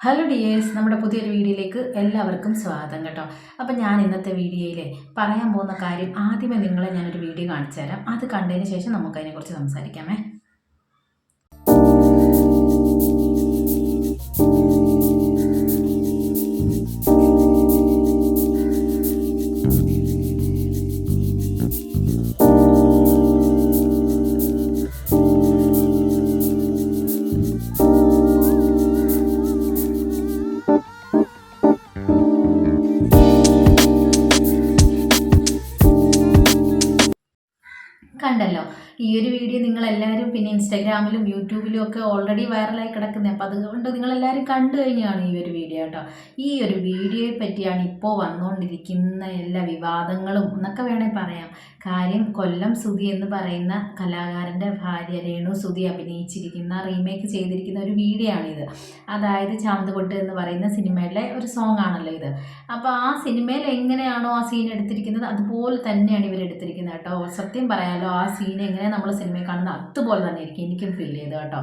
Hello dears നമ്മുടെ പുതിയൊരു വീഡിയോയിലേക്ക് എല്ലാവർക്കും സ്വാഗതം കേട്ടോ. അപ്പം ഞാൻ ഇന്നത്തെ വീഡിയോയിൽ പറയാൻ പോകുന്ന കാര്യം ആദ്യമേ നിങ്ങളെ ഞാനൊരു വീഡിയോ കാണിച്ചു തരാം അത് കണ്ടതിന് ശേഷം നമുക്കതിനെക്കുറിച്ച് സംസാരിക്കാമേ. ഈ ഒരു വീഡിയോ നിങ്ങളെല്ലാവരും പിന്നെ ഇൻസ്റ്റാഗ്രാമിലും യൂട്യൂബിലും ഒക്കെ ഓൾറെഡി വൈറലായി കിടക്കുന്നത് അപ്പോൾ അതുകൊണ്ട് നിങ്ങളെല്ലാവരും കണ്ടു കഴിഞ്ഞാണ് ഈ ഒരു വീഡിയോ കേട്ടോ. ഈ ഒരു വീഡിയോയെ പറ്റിയാണ് ഇപ്പോൾ വന്നുകൊണ്ടിരിക്കുന്ന എല്ലാ വിവാദങ്ങളും എന്നൊക്കെ വേണമെങ്കിൽ പറയാം. കാര്യം കൊല്ലം സുധി എന്ന് പറയുന്ന കലാകാരന്റെ ഭാര്യ രേണു സുധി അഭിനയിച്ചിരിക്കുന്ന റീമേക്ക് ചെയ്തിരിക്കുന്ന ഒരു വീഡിയോ ആണിത് അതായത് ചാന്തുകൊട്ട് എന്ന് പറയുന്ന സിനിമയിലെ ഒരു സോങ് ആണല്ലോ ഇത്. അപ്പോൾ ആ സിനിമയിൽ എങ്ങനെയാണോ ആ സീൻ എടുത്തിരിക്കുന്നത് അതുപോലെ തന്നെയാണ് ഇവർ എടുത്തിരിക്കുന്നത് കേട്ടോ. സത്യം പറയാലോ ആ സീൻ എങ്ങനെ നമ്മൾ സിനിമയിൽ കാണുന്ന അതുപോലെ തന്നെ ആയിരിക്കും എനിക്കും ഫീൽ ചെയ്ത് കേട്ടോ.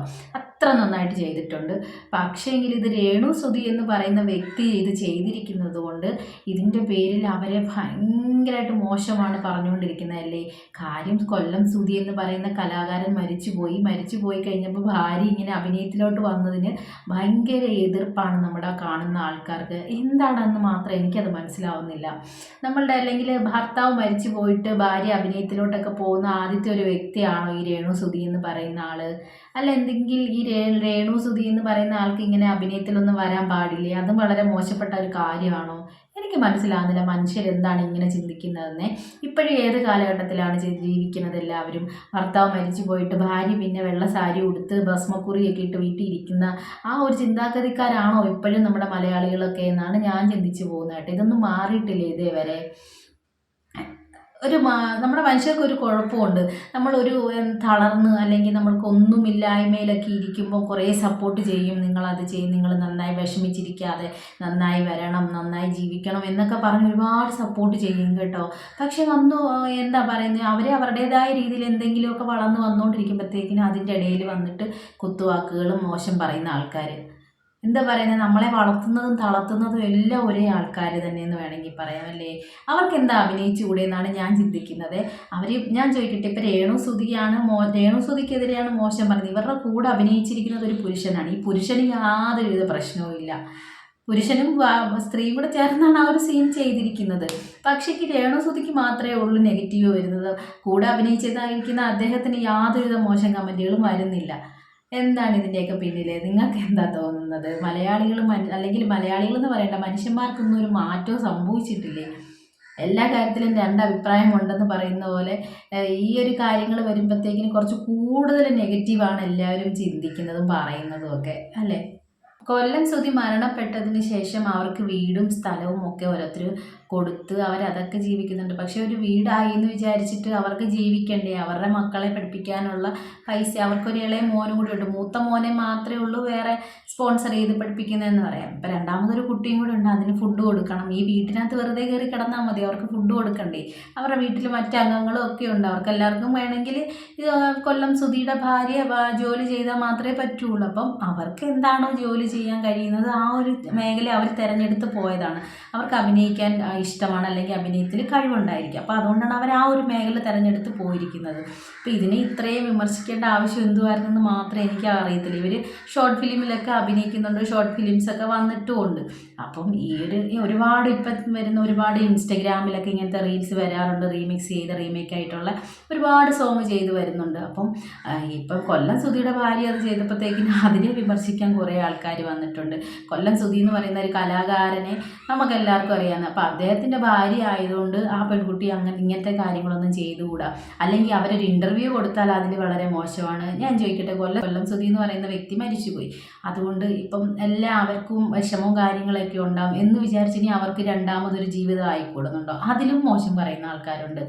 അത്ര നന്നായിട്ട് ചെയ്തിട്ടുണ്ട്. പക്ഷേങ്കിൽ ഇത് രേണു സുധി എന്ന് പറയുന്ന വ്യക്തി ഇത് ചെയ്തിരിക്കുന്നത് കൊണ്ട് ഇതിന്റെ പേരിൽ അവരെ ഭയങ്കരമായിട്ട് മോശമാണ് പറഞ്ഞുകൊണ്ടിരിക്കുന്നതല്ലേ കാര്യം കൊല്ലം സുധി എന്ന് പറയുന്ന കലാകാരൻ മരിച്ചുപോയി. മരിച്ചു പോയി കഴിഞ്ഞപ്പോൾ ഭാര്യ ഇങ്ങനെ അഭിനയത്തിലോട്ട് വന്നതിന് ഭയങ്കര എതിർപ്പാണ് നമ്മുടെ കാണുന്ന ആൾക്കാർക്ക്. എന്താണെന്ന് മാത്രം എനിക്കത് മനസ്സിലാവുന്നില്ല. നമ്മളുടെ അല്ലെങ്കിൽ ഭർത്താവ് മരിച്ചു പോയിട്ട് ഭാര്യ അഭിനയത്തിലോട്ടൊക്കെ പോകുന്ന ആദ്യത്തെ ഒരു വ്യക്തിയാണോ ഈ രേണു സുധി എന്ന് പറയുന്ന ആൾ? അല്ല എന്തെങ്കിലും ഈ രേണു സുധി എന്ന് പറയുന്ന ആൾക്ക് ഇങ്ങനെ അഭിനയത്തിലൊന്നും വരാൻ പാടില്ലേ? അതും വളരെ മോശപ്പെട്ട ഒരു കാര്യമാണോ? എനിക്ക് മനസ്സിലാകുന്നില്ല മനുഷ്യർ എന്താണ് ഇങ്ങനെ ചിന്തിക്കുന്നതെന്ന്. ഇപ്പോഴും ഏത് കാലഘട്ടത്തിലാണ് ജീവിക്കുന്നത് എല്ലാവരും? ഭർത്താവ് മരിച്ചു പോയിട്ട് ഭാര്യ പിന്നെ വെള്ള സാരി ഉടുത്ത് ഭസ്മക്കുറിയൊക്കെ ഇട്ട് വീട്ടിൽ ഇരിക്കുന്ന ആ ഒരു ചിന്താഗതിക്കാരാണോ ഇപ്പോഴും നമ്മുടെ മലയാളികളൊക്കെ എന്നാണ് ഞാൻ ചിന്തിച്ചു പോകുന്നത് കേട്ടോ. ഇതൊന്നും മാറിയിട്ടില്ല ഇതേവരെ? ഒരു നമ്മുടെ മനുഷ്യർക്ക് ഒരു കുഴപ്പമുണ്ട്. നമ്മളൊരു തളർന്ന് അല്ലെങ്കിൽ നമ്മൾക്ക് ഒന്നുമില്ലായ്മയിലൊക്കെ ഇരിക്കുമ്പോൾ കുറേ സപ്പോർട്ട് ചെയ്യും. നിങ്ങളത് ചെയ്യും. നിങ്ങൾ നന്നായി വിഷമിച്ചിരിക്കാതെ നന്നായി വരണം നന്നായി ജീവിക്കണം എന്നൊക്കെ പറഞ്ഞ് ഒരുപാട് സപ്പോർട്ട് ചെയ്യും കേട്ടോ. പക്ഷെ വന്നു എന്താ പറയുന്നത് അവരെ അവരുടേതായ രീതിയിൽ എന്തെങ്കിലുമൊക്കെ വളർന്ന് വന്നുകൊണ്ടിരിക്കുമ്പോഴത്തേക്കിനും അതിന്റെ ഇടയിൽ വന്നിട്ട് കുത്തുവാക്കുകളും മോശം പറയുന്ന ആൾക്കാർ എന്താ പറയുന്നത് നമ്മളെ വളർത്തുന്നതും തളർത്തുന്നതും എല്ലാം ഒരേ ആൾക്കാർ തന്നെയെന്ന് വേണമെങ്കിൽ പറയാം അല്ലേ അവർക്ക് എന്താ അഭിനയിച്ചുകൂടെ എന്നാണ് ഞാൻ ചിന്തിക്കുന്നത്. അവർ ഞാൻ ചോദിക്കട്ടെ ഇപ്പം രേണു സുധിയാണ് മോ രേണു സുധിക്കെതിരെയാണ് മോശം പറഞ്ഞത്. ഇവരുടെ കൂടെ അഭിനയിച്ചിരിക്കുന്നത് ഒരു പുരുഷനാണ്. ഈ പുരുഷന് യാതൊരുവിധ പ്രശ്നവും ഇല്ല. പുരുഷനും സ്ത്രീ സ്ത്രീയും കൂടെ ചേർന്നാണ് ആ ഒരു സീൻ ചെയ്തിരിക്കുന്നത്. പക്ഷേ ഈ രേണു സുധിക്ക് മാത്രമേ ഉള്ളൂ നെഗറ്റീവ് വരുന്നത്. കൂടെ അഭിനയിച്ചതായിരിക്കുന്ന അദ്ദേഹത്തിന് യാതൊരുവിധ മോശം കമന്റുകളും വരുന്നില്ല. എന്താണ് ഇതിന്റെയൊക്കെ പിന്നിൽ നിങ്ങൾക്ക് എന്താ തോന്നുന്നത്? മലയാളികൾ അല്ലെങ്കിൽ മലയാളികൾ എന്ന് പറയേണ്ട മനുഷ്യന്മാർക്കൊന്നും ഒരു മാറ്റവും സംഭവിച്ചിട്ടില്ലേ? എല്ലാ കാര്യത്തിലും രണ്ട് അഭിപ്രായം ഉണ്ടെന്ന് പറയുന്ന പോലെ ഈ ഒരു കാര്യങ്ങൾ വരുമ്പോഴത്തേക്കിന് കുറച്ച് കൂടുതൽ നെഗറ്റീവാണ് എല്ലാവരും ചിന്തിക്കുന്നതും പറയുന്നതും ഒക്കെ അല്ലേ? കൊല്ലം സുതി മരണപ്പെട്ടതിന് ശേഷം അവർക്ക് വീടും സ്ഥലവും ഒക്കെ ഓരോരുത്തർ കൊടുത്ത് അവരതൊക്കെ ജീവിക്കുന്നുണ്ട്. പക്ഷെ ഒരു വീടായി എന്ന് വിചാരിച്ചിട്ട് അവർക്ക് ജീവിക്കണ്ടേ? അവരുടെ മക്കളെ പഠിപ്പിക്കാനുള്ള പൈസ അവർക്കൊരു ഇളയ മോനും കൂടി ഉണ്ട്. മൂത്ത മോനെ മാത്രമേ ഉള്ളൂ വേറെ സ്പോൺസർ ചെയ്ത് പഠിപ്പിക്കുന്നതെന്ന് പറയാം. ഇപ്പം രണ്ടാമതൊരു കുട്ടിയും കൂടി ഉണ്ട്. അതിന് ഫുഡ് കൊടുക്കണം. ഈ വീട്ടിനകത്ത് വെറുതെ കയറി കിടന്നാൽ മതി. അവർക്ക് ഫുഡ് കൊടുക്കണ്ടേ? അവരുടെ വീട്ടിൽ മറ്റ് അംഗങ്ങളും ഒക്കെ ഉണ്ട്. അവർക്ക് എല്ലാവർക്കും വേണമെങ്കിൽ കൊല്ലം സുധിയുടെ ഭാര്യ ജോലി ചെയ്താൽ മാത്രമേ പറ്റുള്ളൂ. അപ്പം അവർക്ക് എന്താണോ ജോലി ചെയ്യാൻ കഴിയുന്നത് ആ ഒരു മേഖല അവർ തിരഞ്ഞെടുത്ത് പോയതാണ്. അവർക്ക് അഭിനയിക്കാൻ ഇഷ്ടമാണ്. അല്ലെങ്കിൽ അഭിനയത്തിൽ കഴിവുണ്ടായിരിക്കും. അപ്പോൾ അതുകൊണ്ടാണ് അവർ ആ ഒരു മേഖല തിരഞ്ഞെടുത്ത് പോയിരിക്കുന്നത്. അപ്പോൾ ഇതിനെ ഇത്രയും വിമർശിക്കേണ്ട ആവശ്യം എന്തുവായിരുന്നെന്ന് മാത്രമേ എനിക്ക് അറിയത്തില്ല. ഇവർ ഷോർട്ട് ഫിലിമിലൊക്കെ അഭിനയിക്കുന്നുണ്ട്. ഷോർട്ട് ഫിലിംസൊക്കെ വന്നിട്ടുമുണ്ട്. അപ്പം ഈ ഒരു ഒരുപാട് ഇപ്പം വരുന്ന ഒരുപാട് ഇൻസ്റ്റഗ്രാമിലൊക്കെ ഇങ്ങനത്തെ റീൽസ് വരാറുണ്ട്. റീമിക്സ് ചെയ്ത് റീമേക്ക് ആയിട്ടുള്ള ഒരുപാട് സോങ് ചെയ്ത് വരുന്നുണ്ട്. അപ്പം ഇപ്പം കൊല്ലം സുധിയുടെ ഭാര്യ അത് ചെയ്തപ്പോഴത്തേക്കിന് അതിനെ വിമർശിക്കാൻ കുറേ ആൾക്കാർ വന്നിട്ടുണ്ട്. കൊല്ലം സുധി എന്ന് പറയുന്ന ഒരു കലാകാരനെ നമുക്ക് എല്ലാവർക്കും അറിയാവുന്ന അപ്പം അദ്ദേഹത്തിന്റെ ഭാര്യ ആയതുകൊണ്ട് ആ പെൺകുട്ടി അങ്ങനെ ഇങ്ങനത്തെ കാര്യങ്ങളൊന്നും ചെയ്തുകൂടാ. അല്ലെങ്കിൽ അവരൊരു ഇന്റർവ്യൂ കൊടുത്താൽ അതിൽ വളരെ മോശമാണ്. ഞാൻ ചോദിക്കട്ടെ കൊല്ലം കൊല്ലം സുധി എന്ന് പറയുന്ന വ്യക്തി മരിച്ചുപോയി. അതുകൊണ്ട് ഇപ്പം എല്ലാവർക്കും വിഷമവും കാര്യങ്ങളൊക്കെ ഉണ്ടാകും എന്ന് വിചാരിച്ച് അവർക്ക് രണ്ടാമതൊരു ജീവിതം ആയിക്കൂടുന്നുണ്ടോ? അതിലും മോശം പറയുന്ന ആൾക്കാരുണ്ട്.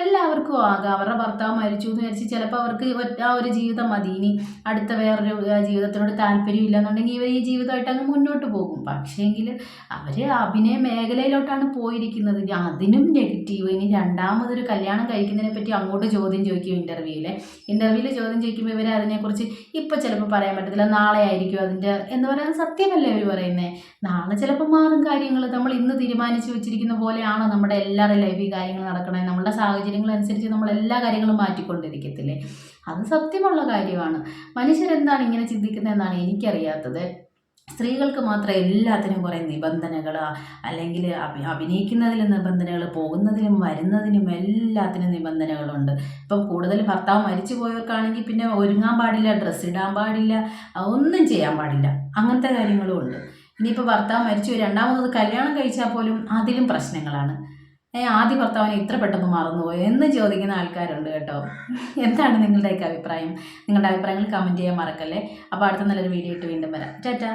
എല്ലാവർക്കും ആകാം. അവരുടെ ഭർത്താവ് മരിച്ചു എന്ന് വിചാരിച്ച് ചിലപ്പോൾ അവർക്ക് ആ ഒരു ജീവിതം മതി ഇനി അടുത്ത വേറൊരു ജീവിതത്തിനോട് താല്പര്യം ഇല്ലെന്നുണ്ടെങ്കിൽ ഇവർ ഈ ജീവിതമായിട്ട് അങ്ങ് മുന്നോട്ട് പോകും. പക്ഷേങ്കിൽ അവർ അഭിനയ മേഖലയിലോട്ടാണ് പോയിരിക്കുന്നത്. അതിനും നെഗറ്റീവ്. ഇനി രണ്ടാമതൊരു കല്യാണം കഴിക്കുന്നതിനെ പറ്റി അങ്ങോട്ട് ചോദ്യം ചോദിക്കും ഇന്റർവ്യൂവിൽ ഇന്റർവ്യൂവിൽ ചോദ്യം ചോദിക്കുമ്പോൾ ഇവരെ അതിനെക്കുറിച്ച് ഇപ്പോൾ ചിലപ്പോൾ പറയാൻ പറ്റത്തില്ല. നാളെ ആയിരിക്കും അതിന്റെ എന്ന് പറയുന്നത് സത്യമല്ലേ അവർ പറയുന്നത് നാളെ ചിലപ്പോൾ മാറും കാര്യങ്ങൾ നമ്മൾ ഇന്ന് തീരുമാനിച്ചു വെച്ചിരിക്കുന്ന പോലെയാണോ നമ്മുടെ എല്ലാവരുടെ ലൈഫിൽ കാര്യങ്ങൾ നടക്കണേ നമ്മുടെ സാഹചര്യങ്ങൾ അനുസരിച്ച് നമ്മൾ എല്ലാ കാര്യങ്ങളും മാറ്റിക്കൊണ്ടിരിക്കത്തില്ലേ? അത് സത്യമുള്ള കാര്യമാണ്. മനുഷ്യരെന്താണ് ഇങ്ങനെ ചിന്തിക്കുന്നതെന്നാണ് എനിക്കറിയാത്തത്. സ്ത്രീകൾക്ക് മാത്രം എല്ലാത്തിനും കുറേ നിബന്ധനകൾ അല്ലെങ്കിൽ അഭി അഭിനയിക്കുന്നതിൽ നിബന്ധനകൾ പോകുന്നതിനും വരുന്നതിനും എല്ലാത്തിനും നിബന്ധനകളുണ്ട്. ഇപ്പം കൂടുതൽ ഭർത്താവ് മരിച്ചു പോയവർക്കാണെങ്കിൽ പിന്നെ ഒരുങ്ങാൻ പാടില്ല ഡ്രസ്സ് ഇടാൻ പാടില്ല ഒന്നും ചെയ്യാൻ പാടില്ല. അങ്ങനത്തെ കാര്യങ്ങളും ഉണ്ട്. ഇനിയിപ്പോൾ ഭർത്താവ് മരിച്ചു രണ്ടാമത് കല്യാണം കഴിച്ചാൽ പോലും അതിലും പ്രശ്നങ്ങളാണ്. ഏ ആദ്യ ഭർത്താവിനെ ഇത്ര പെട്ടെന്ന് മറന്നുപോയി എന്ന് ചോദിക്കുന്ന ആൾക്കാരുണ്ട് കേട്ടോ. എന്താണ് നിങ്ങളുടെയൊക്കെ അഭിപ്രായം? നിങ്ങളുടെ അഭിപ്രായങ്ങൾ കമന്റ് ചെയ്യാൻ മറക്കല്ലേ? അപ്പോൾ അടുത്ത നല്ലൊരു വീഡിയോ ഇട്ട് വീണ്ടും വരാം. ടാറ്റാ.